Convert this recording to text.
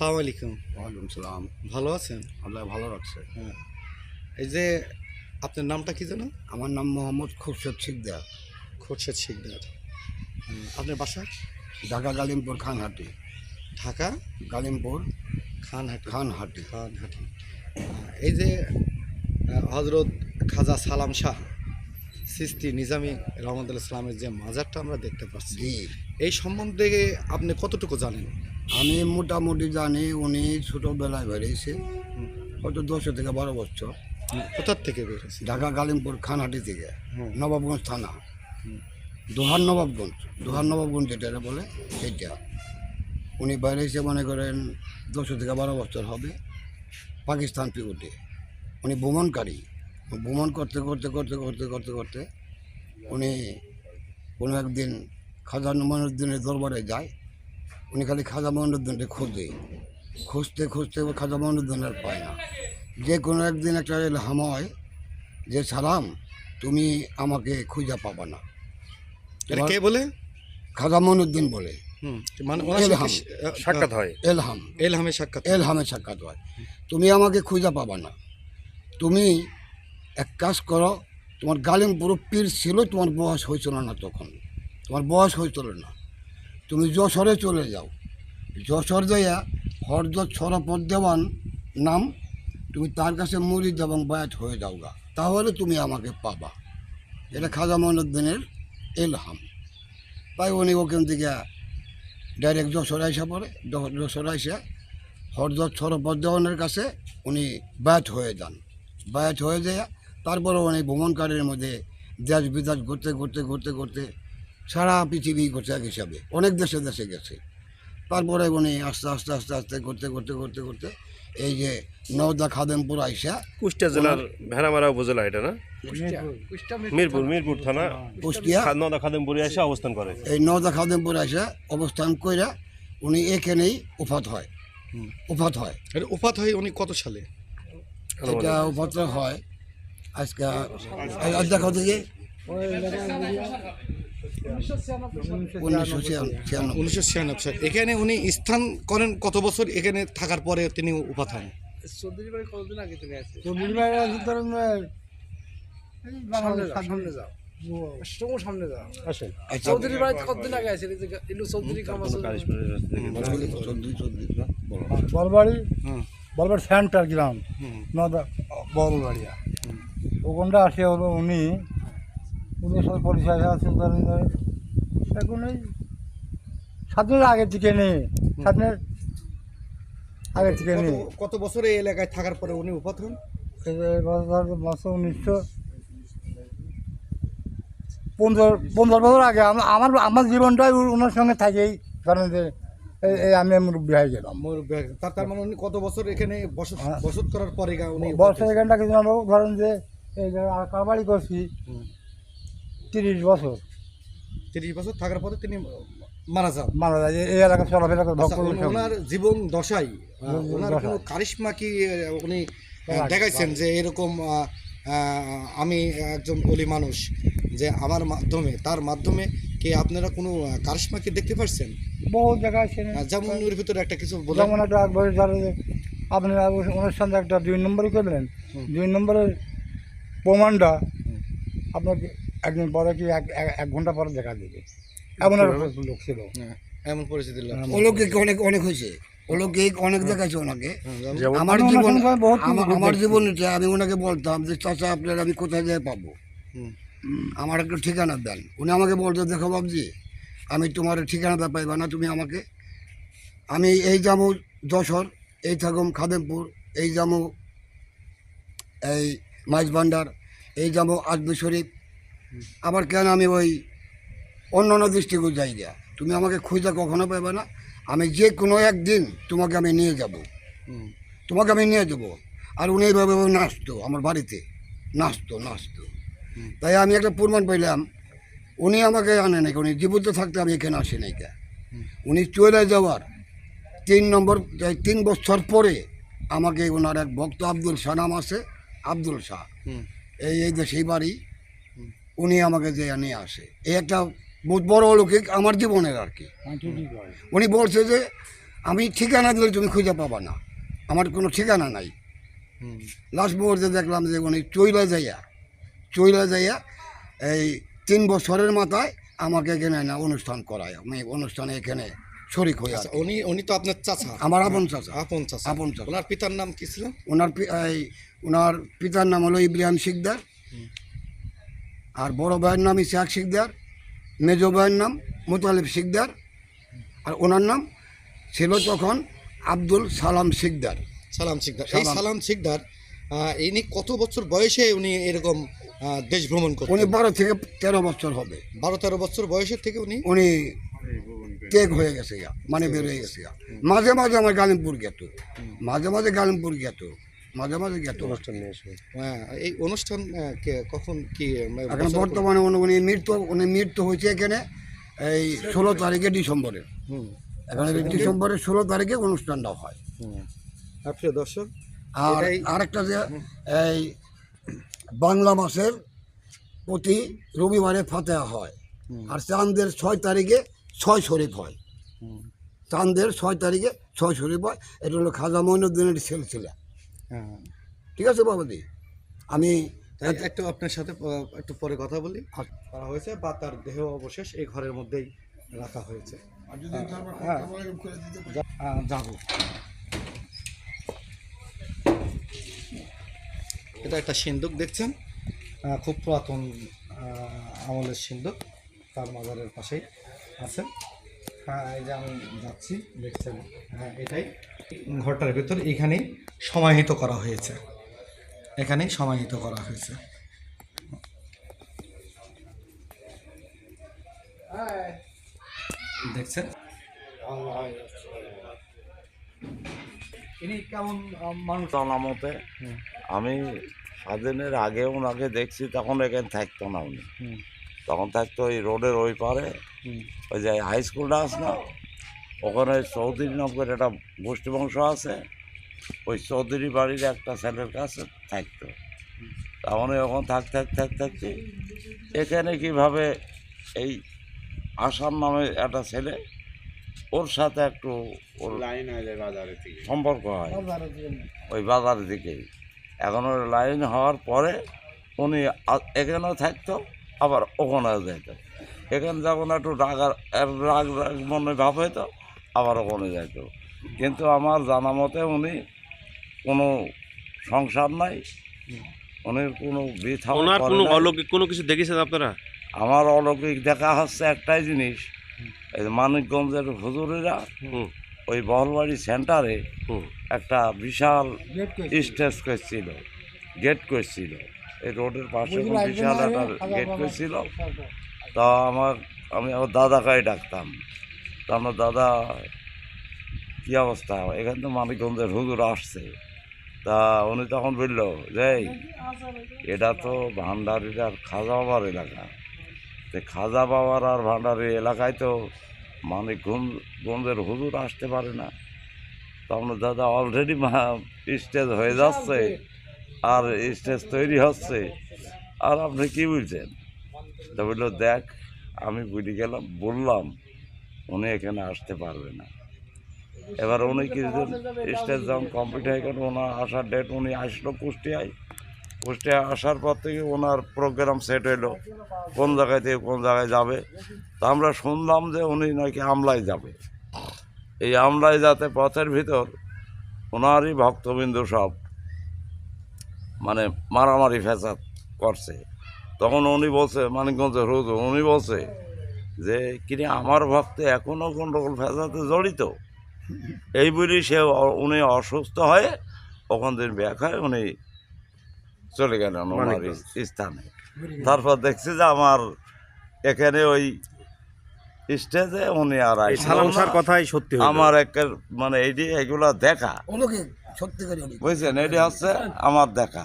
সালাম আলাইকুম। ওয়ালাইকুম সালাম। ভালো আছেন? আল্লাহ ভালো রাখছে। হ্যাঁ। এই যে আপনার নামটা কি জানো আমার নাম মোহাম্মদ খুরশেদ শিকদার। খোরশেদ শিকদার। আপনার বাসা? ঢাকা গালিমপুর খানহাটি। ঢাকা? গালিমপুর খানহাটি। খানহাটি। খানহাটি। আহ, এই যে হজরত খাজা সালাম শাহ সিস্তি নিজামী রহমতুল্লাহ ইসলামের যে মাজারটা আমরা দেখতে পাচ্ছি এই সম্বন্ধে আপনি কতটুকু জানেন? আমি মোটামুটি জানি উনি ছোটোবেলায় বেরিয়েছে হয়তো দশ থেকে বারো বছর। কোথার থেকে বেরোছে ঢাকা গালিমপুর খানহাটি থেকে নবাবগঞ্জ থানা। দোহার নবাবগঞ্জ দোহার নবাবগঞ্জ যেটা বলে সেইটা উনি বাইরে এসে মনে করেন দশ থেকে বারো বছর হবে পাকিস্তান পিকুটে উনি ভ্রমণকারী। ভ্রমণ করতে করতে করতে করতে করতে করতে উনি কোনো একদিন খাজা মনুদ্দিনের দরবারে যায় উনি খালি খাজা মনুদ্দিনকে খোঁজে খুঁজতে খুঁজতে ও খাজা আর পায় না। যে কোনো একদিন একটা হাম হয় যে সালাম তুমি আমাকে খুঁজা পাবা না। কে বলে? খাজা মনুদ্দিন বলে। মানে এলহাম। সাক্ষাৎ হয়? এলহাম। এলহামের সাক্ষাৎ। এলহামে সাক্ষাৎ হয়। তুমি আমাকে খুঁজা পাবা না। তুমি এক কাজ করো তোমার গালিম পুরো পীর ছিল তোমার বয়স হয়েছিল না তখন। তোমার বয়স হয়েছিল না। তুমি যশোরে চলে যাও। যশোর যাইয়া হরদত ছড়াপদ দেওয়ান নাম তুমি তার কাছে মুরিদ এবং বায়াত হয়ে যাও গা তাহলে তুমি আমাকে পাবা। এটা খাজা মনুদ্দিনের এলহাম। তাই উনি ওখান থেকে ডাইরেক্ট যশোর আইসা পড়ে। যশোর আইসা হরদত ছড়াপদ দেওয়ানের কাছে উনি ব্যাট হয়ে যান। ব্যাট হয়ে যায় তারপরে উনি ভ্রমণকারীর মধ্যে দেশ বিদেশ ঘুরতে ঘুরতে ঘুরতে ঘুরতে সারা পৃথিবী এক হিসাবে অনেক দেশে দেশে গেছে। তারপরে উনি আস্তে আস্তে আস্তে আস্তে ঘুরতে ঘুরতে ঘুরতে ঘুরতে এই যে নওদা খাদেমপুর আইসা কুষ্টিয়া জেলার ভেড়ামারা উপজেলা এটা না? মিরপুর মিরপুর থানা। কুষ্টিয়া। নদা খাদেমপুরে এসে অবস্থান করে। এই নওদা খাদেমপুর আইসা অবস্থান কইরা উনি এখানেই উফাত হয়। উফাত হয়। এটা উপাত হয় উনি কত সালে? এটা উফাত হয় আজকে আজ দেখো। উনিশশো ছিয়ানব্বই সাল। এখানে উনি স্থান করেন কত বছর? এখানে থাকার পরে তিনি আছে ধরুন সামনে যাও। সামনে যাও। আচ্ছা। চৌধুরী বাড়ি কতদিন আগে আছে চৌধুরী কাম আছে চোদ্দই চোদ্দই বলো বলবাড়ি হুম। বলবাড়ি সেন্টার গ্রাম হুম। নদা বলবাড়িয়া। ওখানটা আসে হলো উনি উনির সাথে পরিচয় আছে এখন এই স্বাধীনের আগে থেকে নেই। স্বাধীনের আগে থেকে নেই। কত- বছর এই এলাকায় থাকার পরে উনি উপাত হন? বছর বছর উনিশশো পনেরো পনেরো বছর আগে আম- আমার আমার জীবনটাই ওনার সঙ্গে থাকেই কারণ যে এই আমি মুরব্বী হয়ে গেলাম। মুরব্বী তার তার মানে উনি কত বছর এখানে বসত হ্যাঁ। করার পরে উনি বর্ষা এখানটা কিন্তু আমরা ধরেন যে এই যে কারবাড়ি করছি। তিরিশ বছর। তিরিশ বছর থাকার পরে তিনি মারা যান। মারা যায় এই- এলাকা চলাফেরা আচ্ছা, ওনার জীবন দশাই ওনার। কোনো কারিশমা কি উনি দেখাইছেন যে এরকম আমি একজন অলি মানুষ যে আমার মাধ্যমে তার মাধ্যমে কি আপনারা কোনো কারিশমা কি দেখতে পাচ্ছেন বহু জায়গায় আছে। যেমন ওর ভিতরে একটা কিছু যেমন একটা একবার ধরো যে আপনি অনুষ্ঠান একটা দুই নম্বরই করলেন। দুই নম্বরের প্রমাণটা আপনাকে একদিন পরে কি এক এক- ঘণ্টা পরে দেখা দিবে। এমন লোক ছিল। হ্যাঁ, এমন পরিস্থিতি। অলৌকিক অনেক অনেক হয়েছে। অলৌকিক অনেক ওনাকে। হ্যাঁ, আমার আমি জীবন আমার- জীবন আমি ওনাকে বলতাম যে চাচা আপনার আমি কোথায় যেয়ে পাবো? আমার একটু ঠিকানা দেন। উনি আমাকে বলতো দেখো বাবজি আমি তোমার ঠিকানাটা পাইবা না তুমি আমাকে। আমি এই যাব যশোর এই থাকুম খাদেমপুর এই যাব এই মাইজ ভান্ডার এই যাব আজমি শরীফ আবার কেন আমি ওই অন্য অন্য ডিস্ট্রিক্টও যাই গিয়া? তুমি আমাকে খুঁজে কখনো পাইবে না। আমি যে কোনো একদিন তোমাকে আমি নিয়ে যাব। তোমাকে আমি নিয়ে যাব। আর উনি এইভাবে নাচতো আমার বাড়িতে। নাচতো নাচতো। তাই আমি একটা প্রমাণ পাইলাম। উনি আমাকে আনে নাকি উনি জীবিত থাকতে আমি এখানে আসি নাই কে উনি চলে যাওয়ার তিন নম্বর তিন বছর পরে আমাকে ওনার এক ভক্ত আব্দুল শাহ নাম আছে আব্দুল শাহ। এই এই দেশেই বাড়ি। উনি আমাকে যে নিয়ে আসে। এই একটা বহুত বড় অলৌকিক আমার জীবনের আর কি। উনি বলছে যে আমি ঠিকানা দিলে তুমি খুঁজে পাবা না। আমার কোনো ঠিকানা নাই। লাস্ট মুহূর্তে দেখলাম যে উনি চইলা যাইয়া চইলা যাইয়া এই তিন বছরের মাথায় আমাকে এখানে না অনুষ্ঠান করায়। আমি অনুষ্ঠানে এখানে শরিক হয়ে আচ্ছা আছি উনি উনি তো আপনার চাচা? আমার আপন চাচা। আপন চাচা। আপন চাচা। ওনার পিতার নাম কি ছিল? ওনার এই ওনার পিতার নাম হলো ইব্রাহিম শিকদার। আর বড় ভাইয়ের নাম ইসাক শিকদার মেজো ভাইয়ের নাম মোতালেব শিকদার আর ওনার নাম ছিল তখন আব্দুল সালাম শিকদার। সালাম শিকদার। এই সালাম। শিকদার ইনি কত বছর বয়সে উনি এরকম দেশ ভ্রমণ করেন উনি বারো থেকে তেরো বছর হবে। বারো তেরো বছর বয়সের থেকে উনি? উনি টেক হয়ে গেছে ইয়া মানে বের হয়ে গেছে ইয়া মাঝে মাঝে আমার গালিমপুর গেত মাঝে মাঝে গালিমপুর গেত মাঝে মাঝে গেত অনুষ্ঠান নিয়ে এসে হ্যাঁ, এই অনুষ্ঠান কখন কি মানে এখন বর্তমানে উনি- মৃত্যু উনি মৃত্যু হয়েছে এখানে এই ষোলো তারিখে ডিসেম্বরের হুম, এখন ডিসেম্বরের ষোলো তারিখে অনুষ্ঠানটা হয়। প্রিয় দর্শক আর আরেকটা যে এই বাংলা মাসের প্রতি রবিবারে ফাতেহা হয়। আর চাঁদের ছয় তারিখে ছয় শরীফ হয়। চাঁদের ছয় তারিখে ছয় শরীফ হয়। এটা হলো খাজা মইনুদ্দিনের সিলসিলা। হ্যাঁ। ঠিক আছে বাবাদি আমি একটু আপনার সাথে একটু পরে কথা বলি। করা হয়েছে বা তার দেহ অবশেষ এই ঘরের মধ্যেই রাখা হয়েছে। হ্যাঁ। আহ, যাব। এটা একটা সিন্দুক দেখছেন? খুব পুরাতন আমলের সিন্দুক। তার মাজারের পাশেই আছে। হ্যাঁ এই যে আমি যাচ্ছি দেখছেন? হ্যাঁ এটাই ঘরটার ভেতর। এখানেই সমাহিত করা হয়েছে। এখানেই সমাহিত করা হয়েছে। দেখছেন? ইনি কেমন আহ, মানুষ? জানামতে আমি স্বাধীনের আগে ওনাকে দেখছি তখন এখানে থাকতো না উনি। তখন থাকতো ওই রোডের ওই পারে ওই যে হাই স্কুলটা আস না ওখানে চৌধুরী নাম করে একটা গোষ্ঠী বংশ আছে ওই চৌধুরী বাড়ির একটা ছেলের কাছে থাকতো। তখন ওখানে থাক থাক থাক থাকতে এখানে কীভাবে এই আসাম নামে একটা ছেলে ওর সাথে একটু ওর লাইন সম্পর্ক হয়। ওই বাজারের দিকেই এখন ওই লাইন হওয়ার পরে উনি এখানেও থাকতো আবার ওখানেও যেত এখানে যখন একটু রাগ আর- আর রাগ রাগ মনে ভাব হইতো আবার ওখানে যেত কিন্তু আমার জানা মতে উনি কোনো সংসার নাই। উনি কোনো বৃথা ওনার করে কোনো অলৌকিক কোনো কিছু দেখেছেন আপনারা? আমার অলৌকিক দেখা হচ্ছে একটাই জিনিস। এই যে মানিকগঞ্জের হুজুরেরা ওই বহলবাড়ি সেন্টারে একটা বিশাল স্টেজ করছিল গেট করছিল। এই রোডের পাশে কোন বিশাল একটা গেট করছিল। তা আমার আমি আমার দাদাকেই ডাকতাম। তা আমার দাদা কী অবস্থা? এখান তো মানিকগঞ্জের হুজুর আসছে। তা উনি তখন বলল, যে এটা তো ভান্ডারির খাজা বাবার এলাকা। তো খাজা বাবার আর ভান্ডারি এলাকায় তো মানিকগঞ্জের হুজুর আসতে পারে না। তখন দাদা অলরেডি স্টেজ হয়ে যাচ্ছে। আর স্টেজ তৈরি হচ্ছে। আর আপনি কি বলছেন? তা বলল, দেখ, আমি বুঝে গেলাম, বললাম, উনি এখানে আসতে পারবে না। এবার উনি কিছুদিন স্টেজ যখন কমপ্লিট হয়ে গেল, ওনার আসার ডেট উনি আসলো কুষ্টিয়ায়। কুষ্টিয়ায় আসার পর থেকে ওনার প্রোগ্রাম সেট হইল, কোন জায়গায় থেকে কোন জায়গায় যাবে। তা আমরা শুনলাম যে উনি নাকি আমলায় যাবে। এই আমলায় যাতে পথের ভিতর ওনারই ভক্তবিন্দু সব মানে মারামারি ফেসাদ করছে। তখন উনি বলছে মানিকগঞ্জের হুজুর, উনি বলছে যে কিনে আমার ভক্ত এখনও কোন রকম ফেসাতে জড়িত? এই বলি সে উনি অসুস্থ হয়ে ওখান থেকে ব্যাখ্যায় উনি চলে গেলেন ওনার স্থানে। তারপর দেখছি যে আমার এখানে ওই স্টেজে উনি আর এই আইসা সালাম সার কথাই সত্যি আমার একটা মানে এইটি এগুলা দেখা। বুঝছেন? এটি হচ্ছে আমার দেখা।